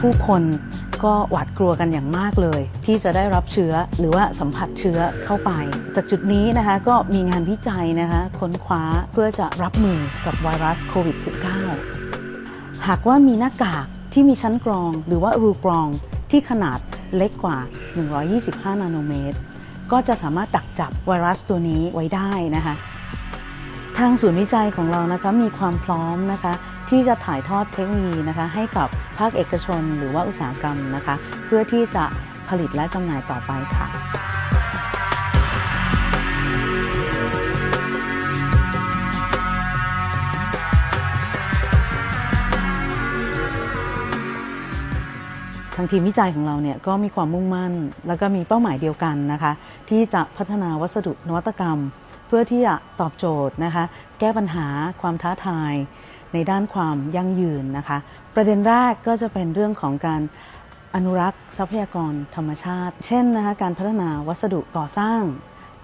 ผู้คนก็หวาดกลัวกันอย่างมากเลย ที่จะได้รับเชื้อหรือว่าสัมผัสเชื้อเข้าไป จากจุดนี้นะคะก็มีงานวิจัยนะคะค้นคว้าเพื่อจะรับมือกับไวรัสโควิด -19 หากว่ามีหน้ากากที่มีชั้นกรองหรือว่ารูกรองที่ขนาดเล็กกว่า 125 นาโนเมตร ก็จะสามารถดักจับไวรัสตัวนี้ไว้ได้นะคะ ทางศูนย์วิจัยของเรานะคะมีความพร้อมนะคะที่จะถ่ายทอดเทคโนโลยีนะคะให้กับภาคเอกชนหรือว่าอุตสาหกรรมนะคะ เพื่อที่จะผลิตและจำหน่ายต่อไปค่ะทางทีมวิจัยของเราเนี่ยก็มีความมุ่งมั่น แล้วก็มีเป้าหมายเดียวกันนะคะ ที่จะพัฒนาวัสดุนวัตกรรม เพื่อที่จะตอบโจทย์นะคะ แก้ปัญหาความท้าทายในด้านความยั่งยืนนะคะ ประเด็นแรกก็จะเป็นเรื่องของการอนุรักษ์ทรัพยากรธรรมชาติ เช่นนะคะการพัฒนาวัสดุก่อสร้าง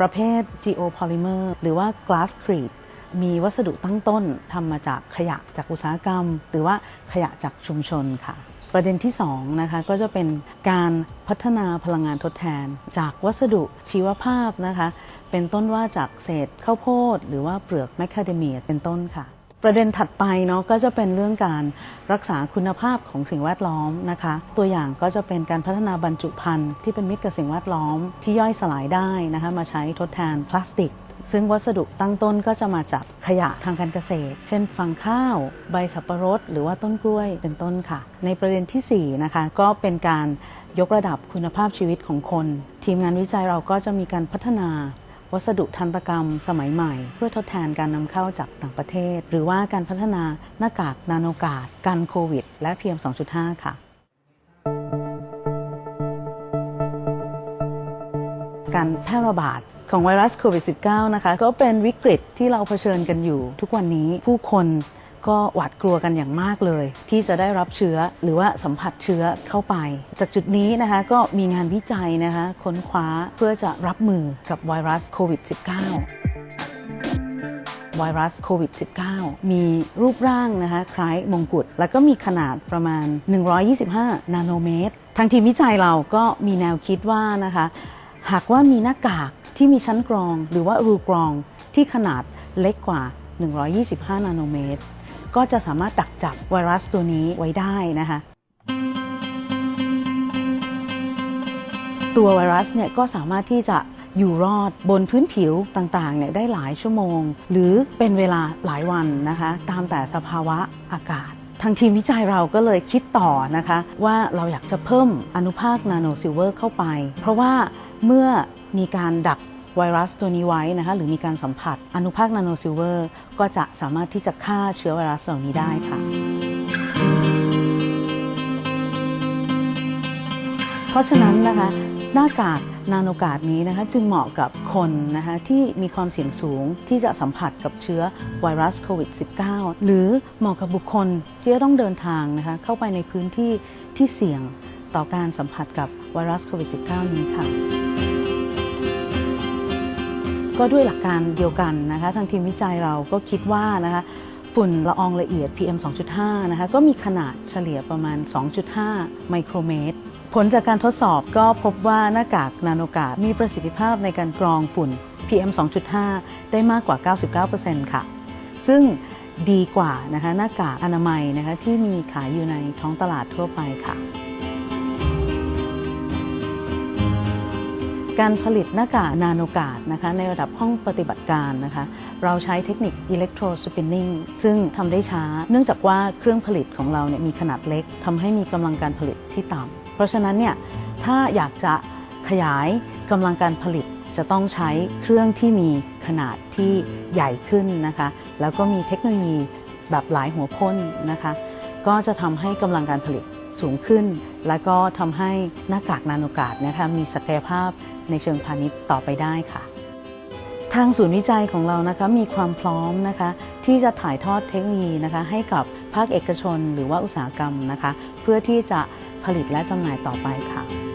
ประเภท geopolymer หรือว่า glasscrete มีวัสดุตั้งต้นทำมาจากขยะจากอุตสาหกรรม หรือว่าขยะจากชุมชนค่ะ ประเด็นที่2นะคะก็จะเป็นการพัฒนาพลังงานทดแทน จากวัสดุชีวภาพนะคะเป็นต้นว่าจากเศษข้าวโพด หรือว่าเปลือกแมคคาเดเมียเป็นต้นค่ะ ประเด็นถัดไปเนาะก็จะเป็นเรื่องการรักษาคุณภาพของสิ่งแวดล้อมนะคะ ตัวอย่างก็จะเป็นการพัฒนาบรรจุภัณฑ์ที่เป็นมิตรกับสิ่งแวดล้อมที่ย่อยสลายได้นะคะมาใช้ทดแทนพลาสติก ซึ่งวัสดุตั้งต้นก็จะมาจากขยะทางการเกษตร เช่นฟางข้าว ใบสับประรด หรือว่าต้นกล้วยเป็นต้นค่ะ ในประเด็นที่ 4 นะคะ ก็เป็นการยกระดับคุณภาพชีวิตของคน ทีมงานวิจัยเราก็จะมีการพัฒนาวัสดุทันตกรรมสมัยใหม่ เพื่อทดแทนการนำเข้าจากต่างประเทศ หรือว่าการพัฒนาหน้ากากนาโนกาดกันโควิด และ PM 2.5 ค่ะ การแพร่ระบาด ของไวรัสโควิด -19 นะคะ ก็เป็นวิกฤตที่เราเผชิญกันอยู่ ทุกวันนี้ผู้คนก็หวาดกลัวกันอย่างมากเลย ที่จะได้รับเชื้อหรือว่าสัมผัสเชื้อเข้าไป จากจุดนี้นะคะก็มีงานวิจัยนะคะค้นคว้าเพื่อจะรับมือกับไวรัสโควิด -19 ไวรัสโควิด -19 มีรูปร่างนะคะคล้ายมงกุฎ แล้วก็มีขนาดประมาณ 125 นาโนเมตร ทางทีมวิจัยเราก็มีแนวคิดว่านะคะ หากว่ามีหน้ากาก ที่มีชั้นกรองหรือว่ารูกรองที่ขนาดเล็กกว่า 125 นาโนเมตร ก็จะสามารถดักจับไวรัสตัวนี้ไว้ได้นะคะตัวไวรัสเนี่ยก็สามารถที่จะอยู่รอดบนพื้นผิวต่างๆเนี่ยได้หลายชั่วโมง หรือเป็นเวลาหลายวันนะคะ ตามแต่สภาวะอากาศ ทางทีมวิจัยเราก็เลยคิดต่อนะคะ ว่าเราอยากจะเพิ่มอนุภาคนาโนซิลเวอร์เข้าไป เพราะว่าเมื่อ มีการดักไวรัสตัวนี้ไว้นะคะหรือมีการสัมผัส อนุภาคนาโนซิลเวอร์ ก็จะสามารถที่จะฆ่าเชื้อไวรัสเหล่านี้ได้ค่ะ เพราะฉะนั้นนะคะหน้ากากนาโนกาดนี้นะคะจึงเหมาะกับคนนะคะที่มีความเสี่ยงสูงที่จะสัมผัสกับเชื้อไวรัสโควิด -19 หรือเหมาะกับบุคคลที่จะต้องเดินทางนะคะเข้าไปในพื้นที่ที่เสี่ยงต่อการสัมผัสกับไวรัสโควิด -19 นี้ค่ะ ก็ด้วยหลักการเดียวกันนะคะทางทีมวิจัยเราก็คิดว่านะคะฝุ่นละอองละเอียด PM 2.5 นะคะก็มีขนาดเฉลี่ยประมาณ 2.5 ไมโครเมตร ผลจากการทดสอบก็พบว่าหน้ากากนาโนกาดมีประสิทธิภาพในการกรองฝุ่น PM 2.5 ได้มากกว่า 99%ค่ะ ซึ่งดีกว่านะคะหน้ากากอนามัยนะคะที่มีขายอยู่ในท้องตลาดทั่วไปค่ะ การผลิตหน้ากากนาโนกาดนะคะในระดับห้องปฏิบัติการนะคะเราใช้เทคนิคอิเล็กโทรสปินนิ่งซึ่งทำได้ช้า เนื่องจากว่าเครื่องผลิตของเราเนี่ยมีขนาดเล็กทำให้มีกำลังการผลิตที่ต่ำเพราะฉะนั้นเนี่ยถ้าอยากจะขยายกำลังการผลิตจะต้องใช้เครื่องที่มีขนาดที่ใหญ่ขึ้นนะคะแล้วก็มีเทคโนโลยีแบบหลายหัวพ่นนะคะก็จะทำให้กำลังการผลิตสูงขึ้น แล้วก็ทำให้หน้ากากนาโนกาดนะคะมีศักยภาพ ในเชิงพาณิชย์ต่อไปได้ค่ะ ทางศูนย์วิจัยของเรานะคะมีความพร้อมนะคะที่จะถ่ายทอดเทคโนโลยีนะคะให้กับภาคเอกชนหรือว่าอุตสาหกรรมนะคะ เพื่อที่จะผลิตและจำหน่ายต่อไปค่ะ